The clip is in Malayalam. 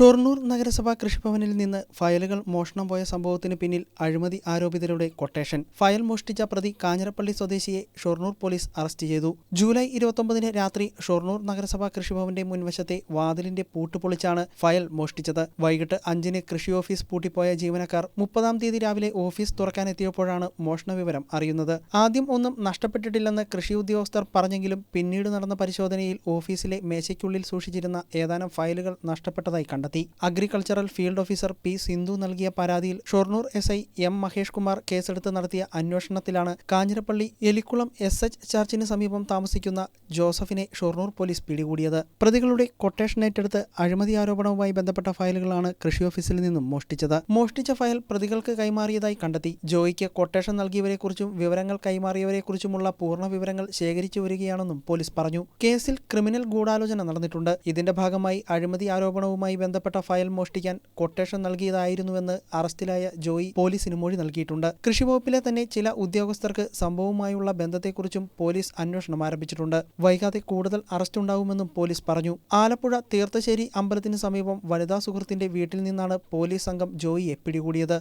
ഷൊർണൂർ നഗരസഭാ കൃഷിഭവനിൽ നിന്ന് ഫയലുകൾ മോഷണം പോയ സംഭവത്തിന് പിന്നിൽ അഴിമതി ആരോപിതരുടെ കൊട്ടേഷൻ. ഫയൽ മോഷ്ടിച്ച പ്രതി കാഞ്ഞിരപ്പള്ളി സ്വദേശിയെ ഷൊർണൂർ പോലീസ് അറസ്റ്റ് ചെയ്തു. ജൂലൈ ഇരുപത്തൊമ്പതിന് രാത്രി ഷൊർണൂർ നഗരസഭാ കൃഷിഭവന്റെ മുൻവശത്തെ വാതിലിന്റെ പൂട്ട് പൊളിച്ചാണ് ഫയൽ മോഷ്ടിച്ചത്. വൈകിട്ട് അഞ്ചിന് കൃഷി ഓഫീസ് പൂട്ടിപ്പോയ ജീവനക്കാർ മുപ്പതാം തീയതി രാവിലെ ഓഫീസ് തുറക്കാനെത്തിയപ്പോഴാണ് മോഷണ വിവരം അറിയുന്നത്. ആദ്യം ഒന്നും നഷ്ടപ്പെട്ടിട്ടില്ലെന്ന് കൃഷി ഉദ്യോഗസ്ഥർ പറഞ്ഞെങ്കിലും പിന്നീട് നടന്ന പരിശോധനയിൽ ഓഫീസിലെ മേശയ്ക്കുള്ളിൽ സൂക്ഷിച്ചിരുന്ന ഏതാനും ഫയലുകൾ നഷ്ടപ്പെട്ടതായി കണ്ടെത്തി. Agricultural field officer P Sindhu നൽകിയ പരാതിയിൽ Shoranur S I M Mahesh Kumar കേസെടുത്ത് നടത്തിയ അന്വേഷണത്തിലാണ് കാഞ്ഞിരപ്പള്ളി എലിക്കുളം എസ് എച്ച് ചർച്ചിന് സമീപം താമസിക്കുന്ന ജോസഫിനെ ഷൊർണൂർ പോലീസ് പിടികൂടിയത്. പ്രതികളുടെ കൊട്ടേഷൻ ഏറ്റെടുത്ത് അഴിമതി ആരോപണവുമായി ബന്ധപ്പെട്ട ഫയലുകളാണ് കൃഷി ഓഫീസിൽ നിന്നും മോഷ്ടിച്ചത്. മോഷ്ടിച്ച ഫയൽ പ്രതികൾക്ക് കൈമാറിയതായി കണ്ടെത്തി. ജോയിക്ക് കൊട്ടേഷൻ നൽകിയവരെക്കുറിച്ചും വിവരങ്ങൾ കൈമാറിയവരെക്കുറിച്ചുമുള്ള പൂർണ വിവരങ്ങൾ ശേഖരിച്ചു വരികയാണെന്നും പോലീസ് പറഞ്ഞു. കേസിൽ ക്രിമിനൽ ഗൂഢാലോചന നടന്നിട്ടുണ്ട്. ഇതിന്റെ ഭാഗമായി അഴിമതി ആരോപണവുമായി ബന്ധപ്പെട്ട ഫയൽ മോഷ്ടിക്കാൻ കൊട്ടേഷൻ നൽകിയതായിരുന്നുവെന്ന് അറസ്റ്റിലായ ജോയി പോലീസിന് മൊഴി നൽകിയിട്ടുണ്ട്. കൃഷിവകുപ്പിലെ തന്നെ ചില ഉദ്യോഗസ്ഥർക്ക് സംഭവവുമായുള്ള ബന്ധത്തെക്കുറിച്ചും പോലീസ് അന്വേഷണം ആരംഭിച്ചിട്ടുണ്ട്. വൈകാതെ കൂടുതൽ അറസ്റ്റ് ഉണ്ടാകുമെന്നും പോലീസ് പറഞ്ഞു. ആലപ്പുഴ തീർത്ഥശ്ശേരി അമ്പലത്തിന് സമീപം വനിതാ സുഹൃത്തിന്റെ വീട്ടിൽ നിന്നാണ് പോലീസ് സംഘം ജോയിയെ പിടികൂടിയത്.